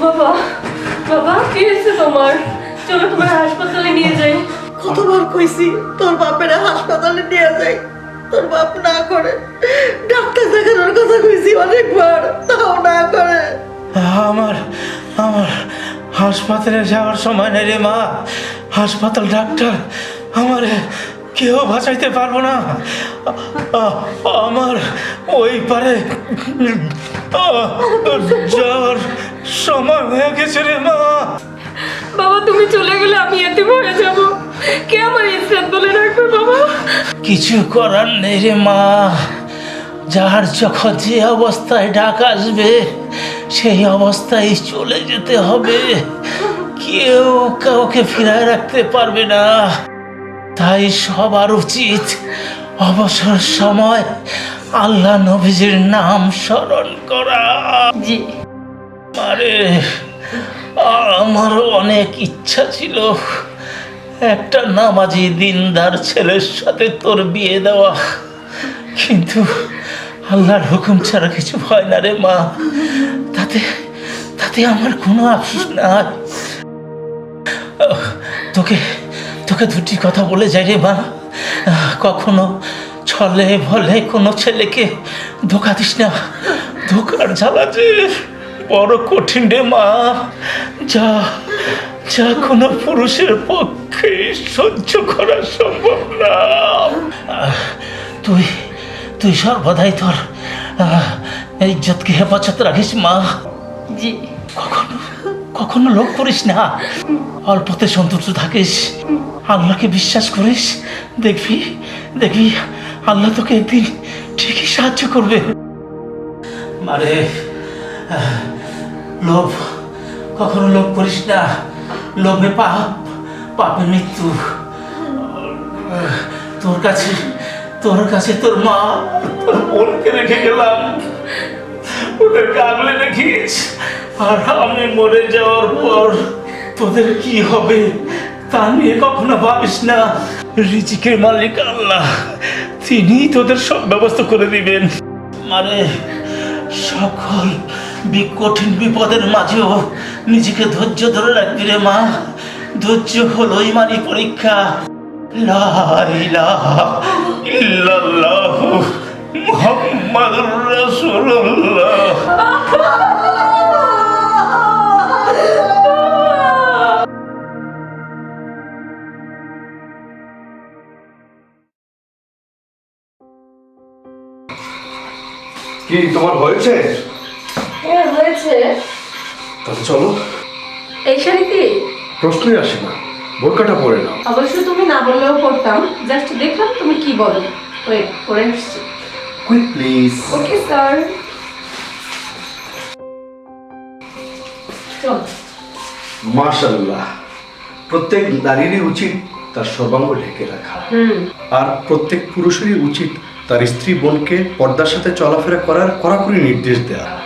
বাবা বাবা কি হয়েছে তোমার? চলো তোমার হাসপাতালে নিয়ে যাই। কতবার কইছি তোর বাপের হাসপাতালে নিয়ে যাই। তোর বাপ না করে। ডাক্তার দেখানোর কথা কইছি অনেকবার তাও না করে। আমার আমার হাসপাতালে যাওয়ার সময় নেই রে মা। হাসপাতাল ডাক্তার আমার কেউ বাঁচাইতে পারব না। আ- আমার ওই পারে যাওয়ার সময় হয়ে গেছে রে মা। বাবা তুমি চলে গেলে আমি এতে হয়ে যাব। কে আমার ইজ্জত বলে রাখবে বাবা? কিছু করার নেই রে মা। যার যখন যে অবস্থায় ডাক আসবে সেই অবস্থায় চলে যেতে হবে। কেউ কাউকে ফিরায় রাখতে পারবে না। তাই সবার উচিত অবসর সময় আল্লাহ নবীজির নাম স্মরণ করা। জি। আরে আমারও অনেক ইচ্ছা ছিল একটা নামাজি দিনদার ছেলের সাথে তোর বিয়ে দেওয়া। কিন্তু আল্লাহর হুকুম ছাড়া কিছু হয় না রে মা। তাতে তাতে আমার কোনো আফসোস নাই। আহ, তোকে তোকে দুটি কথা বলে যাই রে মা। কখনো ছলে ভলে কোনো ছেলেকে ধোকা দিস না। ধোকার জ্বালা যে। বড় কঠিন রে মা। যা যা কোনো পুরুষের পক্ষে সহ্য করা সম্ভব না। তুই তুই সর্বদাই তোর আহ, ইজ্জতকে হেফাজত রাখিস মা। জি। কখনো কখনো লোক করিস না। অল্পতে সন্তুষ্ট থাকিস। আল্লাহকে বিশ্বাস করিস। দেখবি দেখবি আল্লাহ তোকে একদিন ঠিকই সাহায্য করবে। মারে লোভ, কখনো লোভ করিস না। লোভে পাপ, পাপে মৃত্যু। তোর কাছে তোর কাছে তোর মা, তোর বোনকে রেখে গেলাম। ওদেরকে আগলে রেখিস আর আমি মরে যাওয়ার পর তোদের কি হবে তা নিয়ে কখনো ভাবিস না। রিজিকের মালিক আল্লাহ তিনি তোদের সব ব্যবস্থা করে দিবেন। মানে সকল কঠিন বিপদের মাঝেও নিজেকে ধৈর্য ধরে রাখবি রে মা। ধৈর্য হলো ইমানি পরীক্ষা। কি তোমার হয়েছে? হ্যাঁ হয়েছে? তাহলে চলো। এই প্রশ্নই আসে না। বোরকাটা পরে নাও। অবশ্য তুমি না বললেও পড়তাম জাস্ট দেখলাম তুমি কি বলো। ওয়েট পরে আসছি। Quick please okay sir. চল। প্রত্যেক নারীরই উচিত তার সর্বাঙ্গ ঢেকে রাখা। হুম। আর প্রত্যেক পুরুষেরই উচিত তার স্ত্রী বোনকে পর্দার সাথে চলাফেরা করার কড়াকড়ি নির্দেশ দেওয়া।